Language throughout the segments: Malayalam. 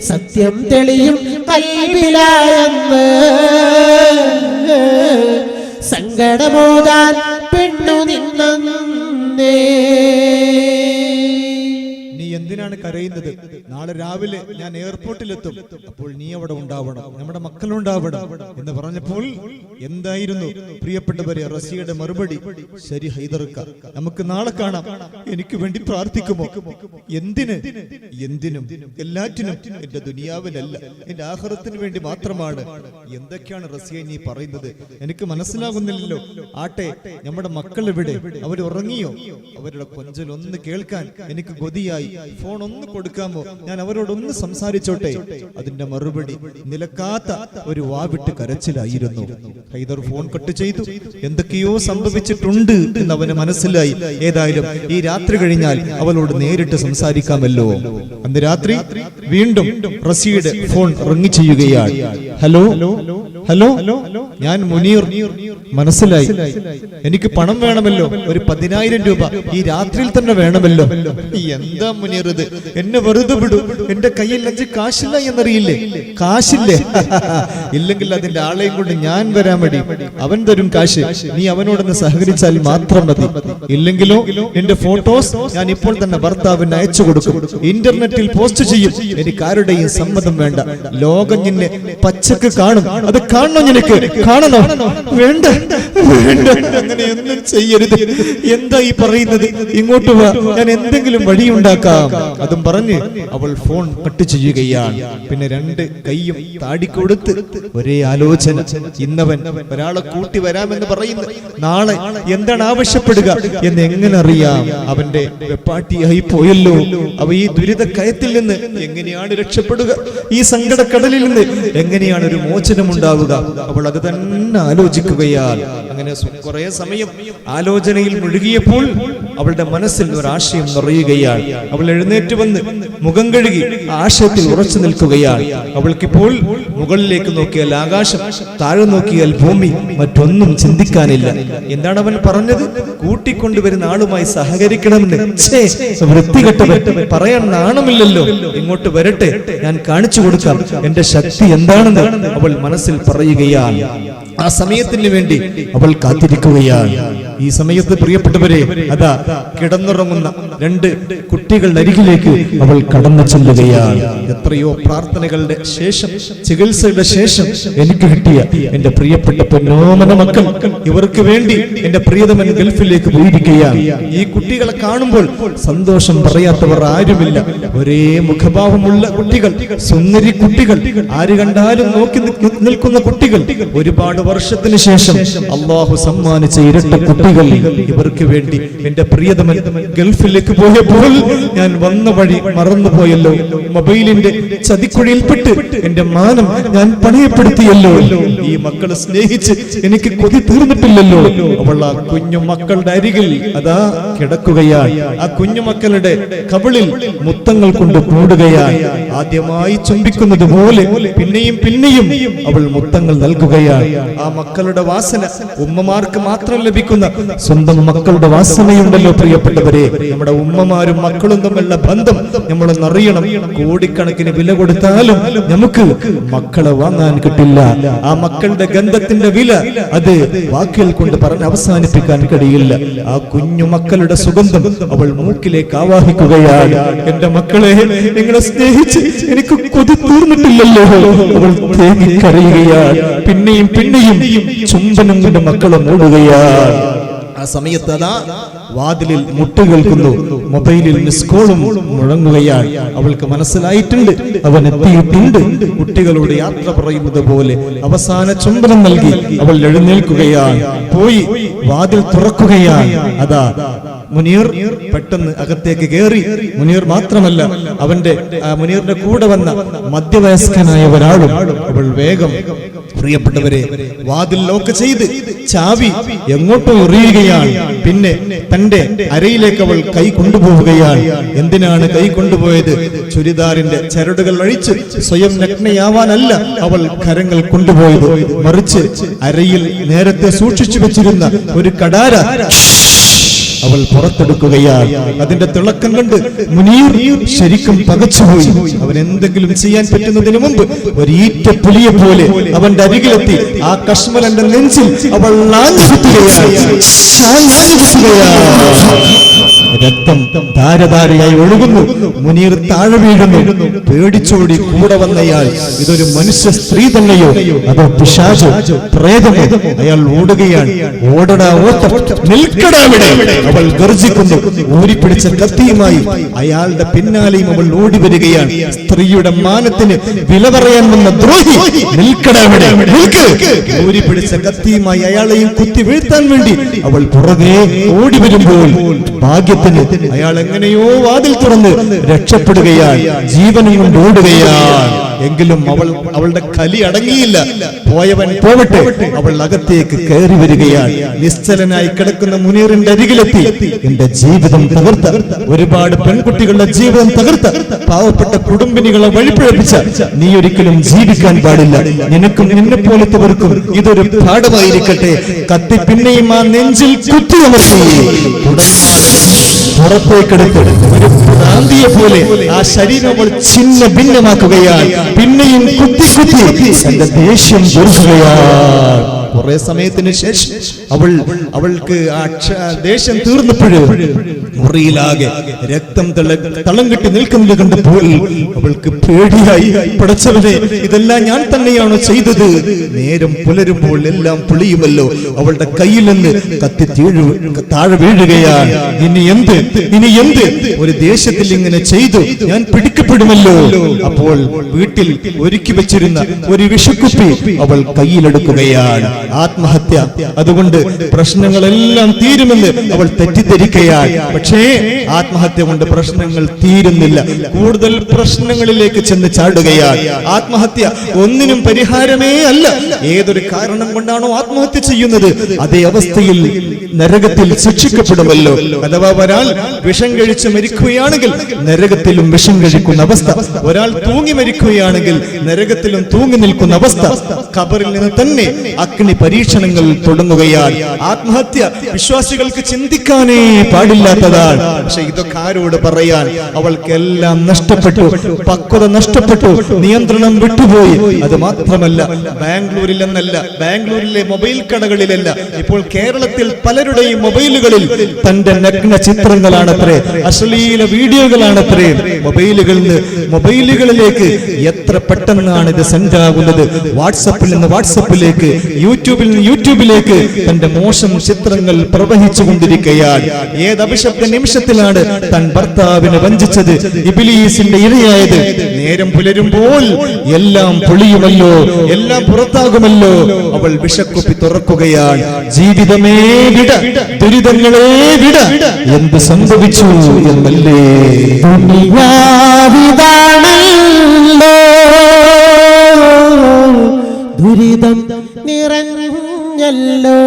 സത്യം തെളിയും കൽവിലായെന്ന് സങ്കടമോതാൻ കരയുന്നത്. നാളെ രാവിലെ ഞാൻ എയർപോർട്ടിലെത്തും അപ്പോൾ നീ അവിടെ ഉണ്ടാവണം. നമ്മുടെ മക്കളുണ്ടാവണം എന്ന് പറഞ്ഞപ്പോൾ എന്തായിരുന്നു? പ്രിയപ്പെട്ടവരെ റസിയുടെ മറുപടി ശരി ഹൈദർക്ക. നമുക്ക് നാളെ കാണാം. എനിക്ക് വേണ്ടി പ്രാർത്ഥിക്കുമോ? എന്തിന്? എന്തിനും. എല്ലാറ്റിനും എന്റെ ദുനിയാവിലല്ല എന്റെ ആഹാരത്തിന് വേണ്ടി മാത്രമാണ്. എന്തൊക്കെയാണ് റസിയ നീ പറയുന്നത്? എനിക്ക് മനസ്സിലാകുന്നില്ലല്ലോ. ആട്ടെ നമ്മുടെ മക്കൾ ഇവിടെ. അവർ ഉറങ്ങിയോ? അവരുടെ കൊഞ്ചൽ ഒന്ന് കേൾക്കാൻ എനിക്ക് ഗതിയായി. ഫോൺ ഒന്ന് കൊടുക്കാമോ ഞാൻ അവരോടൊന്ന് സംസാരിച്ചോട്ടെ. അതിന്റെ മറുപടി നിലക്കാത്ത ഒരു വാവിട്ട് കരച്ചിലായിരുന്നു. ഹൈദർ ഫോൺ കട്ട് ചെയ്തു. എന്തൊക്കെയോ സംഭവിച്ചിട്ടുണ്ട് എന്ന് അവന് മനസ്സിലായി. ഏതായാലും ഈ രാത്രി കഴിഞ്ഞാൽ അവളോട് നേരിട്ട് സംസാരിക്കാമല്ലോ. അന്ന് രാത്രി വീണ്ടും റസിയുടെ ഫോൺ റിങ് ചെയ്യുകയാണ്. ഹലോ? ഹലോ? ഞാൻ മുനീർ. മനസ്സിലായി. എനിക്ക് പണം വേണമല്ലോ. ഒരു പതിനായിരം രൂപ ഈ രാത്രിയിൽ തന്നെ വേണമല്ലോ. എന്താ മുനീർ ഇത്? എന്നെ വെറുതെ വിടൂ. എന്റെ കയ്യിൽ അഞ്ച് കാശില്ല എന്നറിയില്ലേ? കാശില്ലേ. ഇല്ലെങ്കിൽ അതിന്റെ ആളെയും കൊണ്ട് ഞാൻ വരാൻ മതി അവൻ തരും കാശ്. നീ അവനോടൊന്ന് സഹകരിച്ചാൽ മാത്രം മതി. ഇല്ലെങ്കിലോ എന്റെ ഫോട്ടോസ് ഞാൻ ഇപ്പോൾ തന്നെ ഭർത്താവിന് അയച്ചു കൊടുക്കും. ഇന്റർനെറ്റിൽ പോസ്റ്റ് ചെയ്യും. എനിക്ക് ആരുടെയും സമ്മതം വേണ്ട. ലോകം നിന്നെ പച്ചക്ക് കാണും. അത് കാണണം നിനക്ക്? കാണണോ? വേണ്ട. വേണ്ട. അങ്ങനെയൊന്നും ചെയ്യരുത്. എന്താ ഈ പറയുന്നത്? ഇങ്ങോട്ട് വാ. ഞാൻ എന്തെങ്കിലും വഴിയുണ്ടാക്കാം. അതും പറഞ്ഞ് അവൾ ഫോൺ കട്ട് ചെയ്യുകയാണ്. പിന്നെ രണ്ട് കൈയും താടിക്കൊടുത്ത് ഒരേ ആലോചന. ഇന്നവൻ ഒരാളെ കൂട്ടി വരാമെന്ന് പറയുന്നു. നാളെ എന്താണ് ആവശ്യപ്പെടുക എന്ന് എങ്ങനെ അറിയാം അവന്റെ വെപ്പാട്ടിയായി പോയല്ലോ. അവ ഈ ദുരിത കയത്തിൽ നിന്ന് എങ്ങനെയാണ് രക്ഷപ്പെടുക? ഈ സങ്കടക്കടലിൽ നിന്ന് എങ്ങനെയാണ് ഒരു മോചനം ഉണ്ടാവുക അവൾ അത് തന്നെ ആലോചിക്കുകയാൽ അങ്ങനെ കുറേ സമയം ആലോചനയിൽ മുഴുകിയപ്പോൾ അവളുടെ മനസ്സിൽ ഒരു ആശയം നിറയുകയാണ് അവൾ എഴുന്നേറ്റ് വന്ന് മുഖം കഴുകി ആശയത്തിൽ ഉറച്ചു നിൽക്കുകയാണ് അവൾക്കിപ്പോൾ മുകളിലേക്ക് നോക്കിയാൽ ആകാശം താഴെ നോക്കിയാൽ ഭൂമി മറ്റൊന്നും ചിന്തിക്കാനില്ല. എന്താണ് അവൻ പറഞ്ഞത്? കൂട്ടിക്കൊണ്ടുവരുന്ന ആളുമായി സഹകരിക്കണമെന്ന്. വൃത്തികെട്ടവൻ പറയാൻ നാണമില്ലല്ലോ. ഇങ്ങോട്ട് വരട്ടെ ഞാൻ കാണിച്ചു കൊടുക്കാം. എന്റെ ശക്തി എന്താണെന്ന് അവൾ മനസ്സിൽ പറയുകയാണ്. ആ സമയത്തിന് വേണ്ടി അവൾ കാത്തിരിക്കുകയാണ്. ഈ സമയത്ത് പ്രിയപ്പെട്ടവരെ അതാ കിടന്നുറങ്ങുന്ന രണ്ട് കുട്ടികളുടെ അരികിലേക്ക് അവൾ കടന്നു ചെല്ലുകയാണ്. എത്രയോ പ്രാർത്ഥനകളുടെ ശേഷം ചികിത്സയുടെ ശേഷം എനിക്ക് കിട്ടിയ എന്റെ പ്രിയപ്പെട്ട പൊന്നോമന മക്കൾ ഇവർക്ക് വേണ്ടി എന്റെ പ്രിയതമൻ ഗൾഫിലേക്ക് പോയിരിക്കുകയാണ്. ഈ കുട്ടികളെ കാണുമ്പോൾ സന്തോഷം പറയാത്തവർ ആരുമില്ല. ഒരേ മുഖഭാവമുള്ള കുട്ടികൾ സുന്ദരി കുട്ടികൾ ആര് കണ്ടാലും നോക്കി നിൽക്കുന്ന കുട്ടികൾ. ഒരുപാട് വർഷത്തിന് ശേഷം അള്ളാഹു സമ്മാനിച്ച ഇരട്ട കുട്ടികൾ ഇവർക്ക് വേണ്ടി എന്റെ പ്രിയതമൻ ഗൾഫിലേക്ക് പോയപ്പോൾ ഞാൻ വന്ന വഴി മറന്നുപോയല്ലോ. മൊബൈലിന്റെ ചതിക്കുഴിയിൽപ്പെട്ട് എന്റെ മാനം ഞാൻ പണയപ്പെടുത്തിയല്ലോ. ഈ മക്കളെ സ്നേഹിച്ച് എനിക്ക് കൊതി തീർന്നിട്ടില്ലല്ലോ. അവൾ ആ കുഞ്ഞു മക്കളുടെ അരികിൽ അതാ കിടക്കുകയാണ്. ആ കുഞ്ഞു മക്കളുടെ കവിളിൽ മുത്തങ്ങൾ കൊണ്ട് കൂടുകയാണ്. ആദ്യമായി ചുംബിക്കുന്നത് പോലെ പിന്നെയും പിന്നെയും അവൾ മുത്തങ്ങൾ നൽകുകയാണ്. ആ മക്കളുടെ വാസന ഉമ്മമാർക്ക് മാത്രം ലഭിക്കുന്ന സ്വന്തം മക്കളുടെ വാസനയുണ്ടല്ലോ പ്രിയപ്പെട്ടവരെ. നമ്മുടെ ഉമ്മമാരും മക്കളും തമ്മിലുള്ള ബന്ധം നമ്മളൊന്ന് അറിയണം. കോടിക്കണക്കിന് വില കൊടുത്താലും നമുക്ക് മക്കളെ വാങ്ങാൻ കിട്ടില്ല. ആ മക്കളുടെ ഗന്ധത്തിന്റെ വില അത് വാക്കിൽ കൊണ്ട് പറഞ്ഞ് അവസാനിപ്പിക്കാൻ കഴിയില്ല. ആ കുഞ്ഞു മക്കളുടെ സുഗന്ധം അവൾ മൂക്കിലേക്ക് ആവാഹിക്കുകയാണ്. എന്റെ മക്കളെ നിങ്ങളെ സ്നേഹിച്ച് എനിക്ക് കൊതി തീർന്നിട്ടില്ലല്ലോ. അവൾ തേങ്ങിക്കറിയുകയാണ് പിന്നെയും പിന്നെയും ചുംബനം കൊണ്ട് മക്കളെ മൂടുകയാണ്. ആ സമയത്ത് അതാ വാതിലിൽ മുട്ട് കേൾക്കുന്നു. മൊബൈലിൽ മിസ് കോളും മുഴങ്ങുകയാണ് അവൾക്ക് മനസ്സിലായിട്ടുണ്ട്. അവൻ എത്തിയിട്ടുണ്ട്. കുട്ടികളോട് യാത്ര പറയുന്നത് പോലെ അവസാന ചുംബനം നൽകി അവൾ എഴുന്നേൽക്കുകയാണ് പോയി വാതിൽ തുറക്കുകയാണ് അതാ മുനീർ പെട്ടെന്ന് അകത്തേക്ക് കയറി മുനീർ മാത്രമല്ല അവന്റെ മുനീറിന്റെ കൂടെ വന്ന മധ്യവയസ്കനായ ഒരാളും അവൾ വേഗം പ്രിയപ്പെട്ടവരെ വാതിൽ ലോക്ക് ചെയ്ത് ചാവി എങ്ങോട്ടോ എറിയുകയാണ്. പിന്നെ തന്റെ അരയിലേക്ക് അവൾ കൈ കൊണ്ടുപോവുകയാണ്. എന്തിനാണ് കൈ കൊണ്ടുപോയത്? ചുരിദാറിന്റെ ചരടുകൾ അഴിച്ച് സ്വയം നഗ്നയാവാനല്ല അവൾ കരങ്ങൾ കൊണ്ടുപോയത്. മറിച്ച് അരയിൽ നേരത്തെ സൂക്ഷിച്ചു വെച്ചിരുന്ന ഒരു കടാര അവൾ പുറത്തെടുക്കുകയാണ് അതിന്റെ തിളക്കം കണ്ട് മുനീർ ശരിക്കും പകച്ചുപോയി. അവൻ എന്തെങ്കിലും ചെയ്യാൻ പറ്റുന്നതിന് മുമ്പ് ഒരീറ്റ പുലിയെ പോലെ അവന്റെ അരികിലെത്തി. ആ കശ്മലന്റെ നെഞ്ചിൽ അവൾ ആഞ്ഞുകുത്തുകയാണ് രക്തം ധാരധാരയായി ഒഴുകുന്നു. മുനീർ താഴെ വീഴുന്നു. പേടിച്ചോടി കൂടെ വന്നയാൾ ഇതൊരു മനുഷ്യ സ്ത്രീ തന്നെയോ? അതോ പിശാചോ? പ്രേതമോ? അയാൾ ഓടുകയാണ്. ഓടടാ ഓട്ടം. നിൽക്കടാ ഇവിടെ അവൾ ഗർജിക്കുന്നു. ഊരിപ്പിടിച്ച കത്തിയുമായി അയാളുടെ പിന്നാലെയും അവൾ ഓടി വരികയാണ്. സ്ത്രീയുടെ മാനത്തിന് വില പറയാൻ വന്ന ദ്രോഹി നിൽക്കടാ ഇവിടെ നിൽക്ക്. ഊരിപ്പിടിച്ച കത്തിയുമായി അയാളെയും കുത്തി വീഴ്ത്താൻ വേണ്ടി അവൾ പുറകെ ഓടി വരുമ്പോൾ ഭാഗ്യത്തിന് അയാൾ എങ്ങനെയോ വാതിൽ തുറന്ന് രക്ഷപ്പെടുകയാണ്. ജീവനും ഓടുകയാണ്. എങ്കിലും അവൾ അവളുടെ കലി അടങ്ങിയില്ല. പോയവൻ പോവട്ടെ. അവൾ അകത്തേക്ക് കയറി വരികയാണ്. നിശ്ചലനായി കിടക്കുന്ന മുനീറിന്റെ അരികിലെത്തി. എന്റെ ജീവിതം തകർത്ത. ഒരുപാട് പെൺകുട്ടികളുടെ ജീവിതം തകർത്ത. പാവപ്പെട്ട കുടുംബിനികളെ വഴിപ്പിഴപ്പിച്ച നീ ഒരിക്കലും ജീവിക്കാൻ പാടില്ല. നിനക്കും നിന്നെ പോലത്തെവർക്കും ഇതൊരു പാഠമായിരിക്കട്ടെ. കത്തി പിന്നെയും ആ നെഞ്ചിൽ കുത്തിയമർത്തി തുടർന്നാണ് പുറത്തേക്കെടുത്ത് ഒരു ഭ്രാന്തിയെ പോലെ ആ ശരീരം അവൾ ചിന്ന ഭിന്നമാക്കുകയാണ് പിന്നെയും കുത്തി കുത്തി തന്റെ ദേഷ്യം തീർക്കുകയാണ് കുറെ സമയത്തിന് ശേഷം അവൾ അവൾക്ക് ആ ദേഷ്യം തീർന്നപ്പോഴും മുറിയിലാകെ രക്തം തളം കെട്ടി നിൽക്കുന്നത് കണ്ടപ്പോൾ അവൾക്ക് പേടിയായി. പടച്ചവനെ ഇതെല്ലാം ഞാൻ തന്നെയാണ് ചെയ്തത്. നേരം പുലരുമ്പോൾ എല്ലാം പുളിയുമല്ലോ. അവളുടെ കയ്യിൽ നിന്ന് കത്തി തീഴു താഴെ വീഴുകയാണ്. ഇനി എന്ത്? ഇനി എന്ത്? ഒരു ദേശത്തിൽ ഇങ്ങനെ ചെയ്തു ഞാൻ പിടിക്കപ്പെടുമല്ലോ. അപ്പോൾ വീട്ടിൽ ഒരുക്കി വെച്ചിരുന്ന ഒരു വിഷക്കുപ്പി അവൾ കയ്യിലെടുക്കുകയാണ്. ആത്മഹത്യ. അതുകൊണ്ട് പ്രശ്നങ്ങളെല്ലാം തീരുമെന്ന് അവൾ തെറ്റിദ്ധരിക്കുകയാണ്. പക്ഷേ ആത്മഹത്യ കൊണ്ട് പ്രശ്നങ്ങൾ തീരുന്നില്ല. കൂടുതൽ പ്രശ്നങ്ങളിലേക്ക് ചെന്ന് ചാടുകയാണ് ആത്മഹത്യ ഒന്നിനും പരിഹാരമേ അല്ല. ഏതൊരു കാരണം കൊണ്ടാണോ ആത്മഹത്യ ചെയ്യുന്നത്? അതേ അവസ്ഥയിൽ നരകത്തിൽ ശിക്ഷിക്കപ്പെടുമല്ലോ അഥവാ ഒരാൾ വിഷം കഴിച്ച് മരിക്കുകയാണെങ്കിൽ നരകത്തിലും വിഷം കഴിക്കുന്ന അവസ്ഥ. ഒരാൾ തൂങ്ങി മരിക്കുകയാണെങ്കിൽ നരകത്തിലും തൂങ്ങി നിൽക്കുന്ന അവസ്ഥ. ഖബറിൽ നിന്ന് തന്നെ അഗ്നി പരീക്ഷണങ്ങൾ തുടങ്ങുകയാണ് ആത്മഹത്യ വിശ്വാസികൾക്ക് ചിന്തിക്കാനേ പാടില്ലാത്തതാണ് പക്ഷെ ഇതൊക്കെ ആരോട് പറയാൻ? അവൾക്കെല്ലാം നഷ്ടപ്പെട്ടു. പക്വത നഷ്ടപ്പെട്ടു. നിയന്ത്രണം വിട്ടുപോയി. അത് മാത്രമല്ല ബാംഗ്ലൂരിൽ എന്നല്ല ബാംഗ്ലൂരിലെ മൊബൈൽ കടകളിലല്ല ഇപ്പോൾ കേരളത്തിൽ പലരുടെയും മൊബൈലുകളിൽ തന്റെ നഗ്ന ചിത്രങ്ങളാണത്രേ അശ്ലീല വീഡിയോകളാണത്രേ. മൊബൈലുകളിൽ മൊബൈലുകളിലേക്ക് എത്ര പെട്ടെന്നാണ് ഇത് സെൻഡ് ആകുന്നത് വാട്സപ്പിൽ നിന്ന് വാട്സപ്പിലേക്ക് യൂട്യൂബിൽ നിന്ന് യൂട്യൂബിലേക്ക് തന്റെ മോശം ചിത്രങ്ങൾ പ്രവഹിച്ചു കൊണ്ടിരിക്കുകയാണ് ഏത് അഭിശബ്ദ നിമിഷത്തിലാണ് തൻ ഭർത്താവിനെ വഞ്ചിച്ചത്. ഇബിലീസിന്റെ ഇരയായത്. നേരം പുലരുമ്പോൾ എല്ലാം പൊളിയുമല്ലോ എല്ലാം പുറത്താകുമല്ലോ. അവൾ വിഷക്കുപ്പി തുറക്കുകയാണ്. ജീവിതമേ വിട ദുരിതങ്ങളേ വിട. എന്ത് സംഭവിച്ചു എന്നല്ലേ? ദുരിതം നിറഞ്ഞല്ലോ.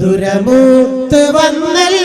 ദുരമുത്ത് വന്നല്ലോ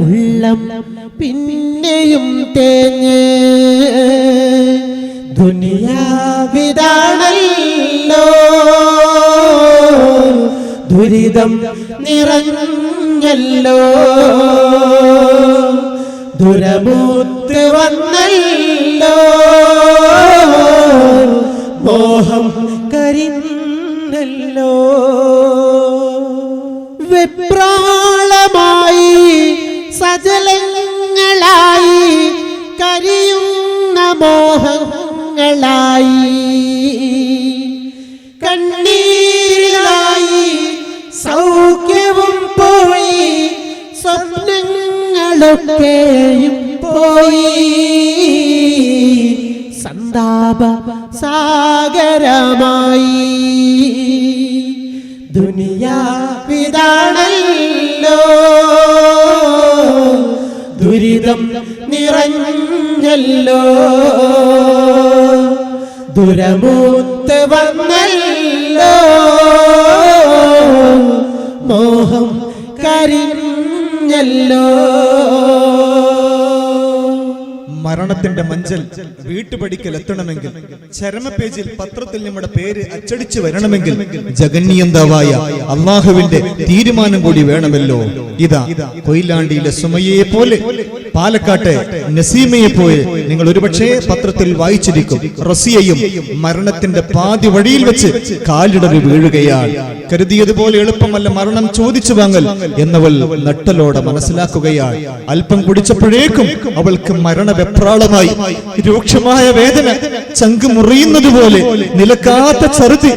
ഉള്ളം പിന്നെയും തേഞ്ഞ് ദുനിയാവിതാണല്ലോ. ദുരിതം നിറഞ്ഞല്ലോ. ദുരമൂത്ത് വന്നല്ലോ ദുനിയാണല്ലോ ദുരിതം നിറഞ്ഞല്ലോ. ദുരമൂത്ത് വന്നല്ലോ. മോഹം കരിഞ്ഞല്ലോ. മരണത്തിന്റെ മഞ്ചൽ വീട്ടുപടിക്കൽ എത്തണമെങ്കിൽ ചരമ പേജിൽ പത്രത്തിൽ നമ്മുടെ പേര് അച്ചടിച്ചു വരണമെങ്കിൽ ജഗന്യന്താവായ അള്ളാഹുവിന്റെ തീരുമാനം കൂടി വേണമല്ലോ. ഇതാ കൊയിലാണ്ടിയിലെ സുമയെ പോലെ പാലക്കാട്ടെ നസീമയെ പോയി നിങ്ങൾ ഒരുപക്ഷെ പത്രത്തിൽ വായിച്ചിരിക്കും. റസിയയും മരണത്തിന്റെ പാതി വഴിയിൽ വെച്ച് കാലിടറി വീഴുകയാണ്. കരുതിയതുപോലെ എളുപ്പമല്ല മരണം ചോദിച്ചു വാങ്ങൽ എന്നവൾ നട്ടലോടെ മനസ്സിലാക്കുകയാണ്. അല്പം കുടിച്ചപ്പോഴേക്കും അവൾക്ക് മരണവെപ്രാളമായി. രൂക്ഷമായ വേദന ചങ്ക് മുറിയുന്നത് പോലെ നിലക്കാത്ത ചറുതി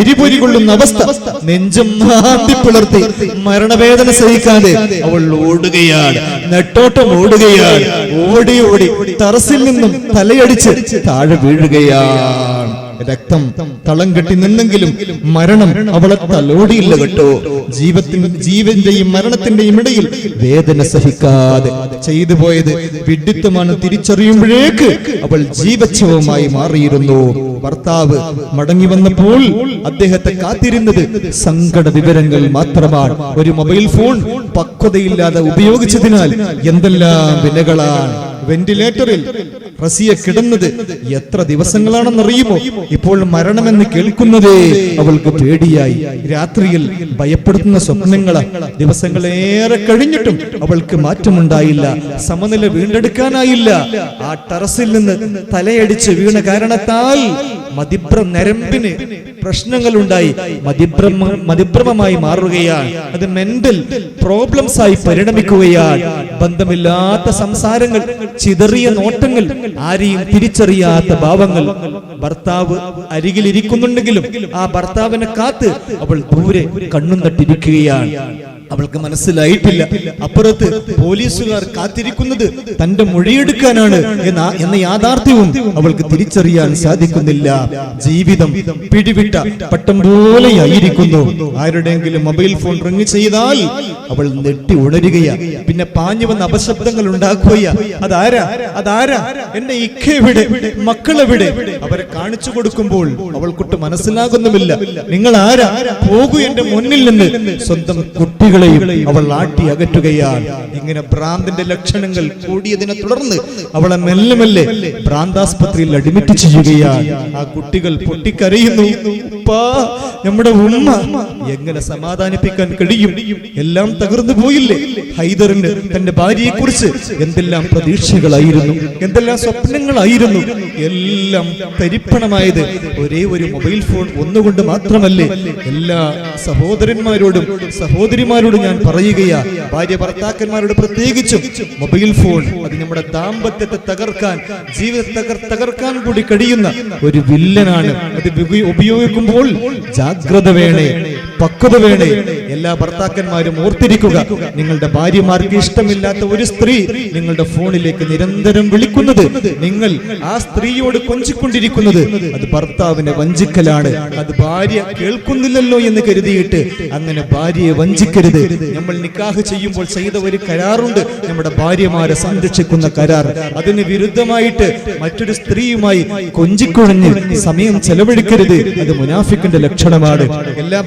എരിപൊരി കൊള്ളുന്ന അവസ്ഥ നെഞ്ചും മാറ്റി പിളർത്തി മരണവേദന സഹിക്കാതെ അവൾ ഓടുകയാണ്. നെട്ടോട്ടം ഓടുകയാണ് ഓടി ഓടി തറസിൽ നിന്നും തലയടിച്ച് താഴെ വീഴുകയാണ്. രക്തം തളം കെട്ടി നിന്നെങ്കിലും മരണം അവളെ തലോടിയില്ല കേട്ടോ. ജീവത്തിൻ ജീവന്റെയും മരണത്തിന്റെയും ഇടയിൽ വേദന സഹിക്കാതെ ചെയ്തു പോയത് വിഡിത്തമാണ് തിരിച്ചറിയുമ്പോഴേക്ക് അവൾ ജീവച്ഛവുമായി മാറിയിരുന്നു. ഭർത്താവ് മടങ്ങി വന്നപ്പോൾ അദ്ദേഹത്തെ കാത്തിരുന്നത് സങ്കട വിവരങ്ങൾ മാത്രമാണ്. ഒരു മൊബൈൽ ഫോൺ പക്വതയില്ലാതെ ഉപയോഗിച്ചതിനാൽ എന്തെല്ലാം വിലകളാണ്. വെന്റിലേറ്ററിൽ റസിയ കിടന്നത് എത്ര ദിവസങ്ങളാണെന്നറിയുമോ? ഇപ്പോൾ മരണമെന്ന് കേൾക്കുന്നതേ അവൾക്ക് പേടിയായി. രാത്രിയിൽ ഭയപ്പെടുത്തുന്ന സ്വപ്നങ്ങൾ ദിവസങ്ങളേറെ കഴിഞ്ഞിട്ടും അവൾക്ക് മാറ്റമുണ്ടായില്ല. സമനില വീണ്ടെടുക്കാനായില്ല. ആ ടെറസിൽ നിന്ന് തലയടിച്ച് വീണ കാരണത്താൽ മതിപ്ര നരമ്പിന് പ്രശ്നങ്ങൾ ഉണ്ടായി മതിഭ്രമ മതിഭ്രമമായി മാറുകയാണ്. അത് മെന്റൽ പ്രോബ്ലംസ് ആയി പരിണമിക്കുകയാണ്. ബന്ധമില്ലാത്ത സംസാരങ്ങൾ ചിതറിയ നോട്ടങ്ങൾ ആരെയും തിരിച്ചറിയാത്ത ഭാവങ്ങൾ. ഭർത്താവ് അരികിൽ ഇരിക്കുന്നുണ്ടെങ്കിലും ആ ഭർത്താവിനെ കാത്ത് അവൾ ദൂരെ കണ്ണും തട്ടിരിക്കുകയാണ്. അവൾക്ക് മനസ്സിലായിട്ടില്ല. അപ്പുറത്ത് പോലീസുകാർ കാത്തിരിക്കുന്നത് തന്റെ മൊഴിയെടുക്കാനാണ് എന്ന യാഥാർത്ഥ്യവും അവൾക്ക് തിരിച്ചറിയാൻ സാധിക്കുന്നില്ല. ജീവിതം പിടിവിട്ട പട്ടം പോലെയായിരിക്കുന്നു. ആരുടെയെങ്കിലും മൊബൈൽ ഫോൺ റിങ് ചെയ്താൽ അവൾ നെട്ടി ഉണരുകയാ. പിന്നെ പാഞ്ഞു വന്ന അപശബ്ദങ്ങൾ ഉണ്ടാക്കുകയാ. അതാരാ? അതാരാ? എന്റെ ഇക്കെവിടെ മക്കളെവിടെ? അവരെ കാണിച്ചു കൊടുക്കുമ്പോൾ അവൾക്കൊട്ട് മനസ്സിലാകുന്നുമില്ല. നിങ്ങൾ ആരാ പോകൂ എന്റെ മുന്നിൽ നിന്ന്. സ്വന്തം കുട്ടികളെയും അവൾ ആട്ടി അകറ്റുകയാണ് ഇങ്ങനെ ഭ്രാന്തിന്റെ ലക്ഷണങ്ങൾ കൂടിയതിനെ തുടർന്ന് അവളെ മെല്ലെ മെല്ലെ ഭ്രാന്താസ്പത്രിയിൽ അഡ്മിറ്റ് ചെയ്യുകയാണ് ആ കുട്ടികൾ പൊട്ടിക്കരയുന്നു. ഉപ്പാ നമ്മുടെ ഉമ്മ എങ്ങനെ സമാധാനിപ്പിക്കാൻ കഴിയും? എല്ലാം തകർന്നു പോയില്ലേ? ഹൈദറിന് തന്റെ ഭാര്യയെ കുറിച്ച് എന്തെല്ലാം പ്രതീക്ഷകളായിരുന്നു? എന്തെല്ലാം സ്വപ്നങ്ങളായിരുന്നു? എല്ലാം തരിപ്പണമായത് ഒരേ ഒരു മൊബൈൽ ഫോൺ ഒന്നുകൊണ്ട് മാത്രമല്ലേ. എല്ലാ സഹോദരന്മാരോടും സഹോദരിമാരോടും ഞാൻ പറയുകയാ. ഭാര്യ ഭർത്താക്കന്മാരോട് പ്രത്യേകിച്ചും മൊബൈൽ ഫോൺ അത് നമ്മുടെ ദാമ്പത്യത്തെ തകർക്കാൻ ജീവിതത്തെ തകർ- തകർക്കാൻ കൂടി കഴിയുന്ന ഒരു വില്ലനാണ്. അത് ഉപയോ- ഉപയോഗിക്കുമ്പോൾ ജാഗ്രത വേണേ. പക്വത വേണേ. എല്ലാ ഭർത്താക്കന്മാരും ഓർത്തിരിക്കുക. നിങ്ങളുടെ ഭാര്യമാർക്ക് ഇഷ്ടമില്ലാത്ത ഒരു സ്ത്രീ നിങ്ങളുടെ ഫോണിലേക്ക് നിരന്തരം വിളിക്കുന്നത് നിങ്ങൾ ആ സ്ത്രീയോട് കൊഞ്ചിക്കൊണ്ടിരിക്കുന്നത്. അത് ഭർത്താവിനെ വഞ്ചിക്കലാണ്. അത് ഭാര്യ കേൾക്കുന്നില്ലല്ലോ എന്ന് കരുതിയിട്ട് അങ്ങനെ ഭാര്യയെ വഞ്ചിക്കരുത്. നമ്മൾ നിക്കാഹ് ചെയ്യുമ്പോൾ ചെയ്ത ഒരു കരാറുണ്ട്. നമ്മുടെ ഭാര്യമാരെ സംരക്ഷിക്കുന്ന കരാർ. അതിന് വിരുദ്ധമായിട്ട് മറ്റൊരു സ്ത്രീയുമായി കൊഞ്ചിക്കുഴഞ്ഞ് സമയം ചെലവഴിക്കരുത്. അത് മുനാഫിക്കിന്റെ ലക്ഷണമാണ്. എല്ലാ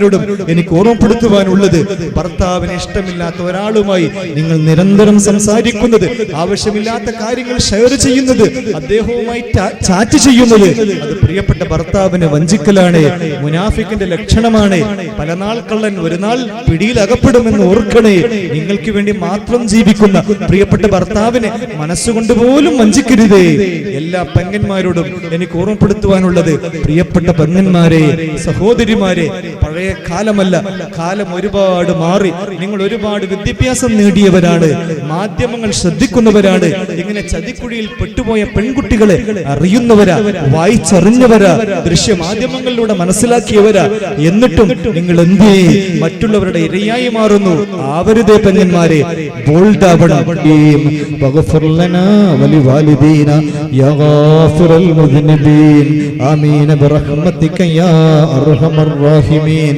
ഭാര്യമാരോടും എനിക്ക് ഓർമ്മപ്പെടുത്തുവാനുള്ളത് ഭർത്താവിന് ഇഷ്ടമില്ലാത്ത ഒരാളുമായി നിങ്ങൾ നിരന്തരം സംസാരിക്കുന്നത് ആവശ്യമില്ലാത്ത കാര്യങ്ങൾ ഷെയർ ചെയ്യുന്നത് അദ്ദേഹവുമായി ചാറ്റ് ചെയ്യുന്നത്. അത് പ്രിയപ്പെട്ട ഭർത്താവിന് വഞ്ചിക്കലാണ് മുനാഫിക്കിന്റെ ലക്ഷണമാണ്. പല നാൾ കള്ളൻ ഒരു നാൾ പിടിയിലകപ്പെടുമെന്ന് ഓർക്കണേ. നിങ്ങൾക്ക് വേണ്ടി മാത്രം ജീവിക്കുന്ന പ്രിയപ്പെട്ട ഭർത്താവിനെ മനസ്സുകൊണ്ട് പോലും വഞ്ചിക്കരുതേ. എല്ലാ പെങ്ങന്മാരോടും എനിക്ക് ഓർമ്മപ്പെടുത്തുവാനുള്ളത് പ്രിയപ്പെട്ട പെങ്ങന്മാരെ സഹോദരിമാരെ പഴയ കാലമല്ല കാലം ഒരുപാട് മാറി നിങ്ങൾ ഒരുപാട് വിദ്യാഭ്യാസം നേടിയവരാണ് മാധ്യമങ്ങൾ ശ്രദ്ധിക്കുന്നവരാണ് ഇങ്ങനെ ചതിക്കുഴിയിൽ പെട്ടുപോയ പെൺകുട്ടികളെ അറിയുന്നവരാ വായിച്ചറിഞ്ഞവരാ ദൃശ്യമാധ്യമങ്ങളിലൂടെ മനസ്സിലാക്കിയവരാ എന്നിട്ടും നിങ്ങൾ എന്തേ മറ്റുള്ളവരുടെ ഇരയായി മാറുന്നു ആവരുതേ പെങ്ങന്മാരെ ബോൾഡ് ആവണം واغفر لنا ولوالدينا يا غافر المذنبين آمين برحمتك يا أرحم الراحمين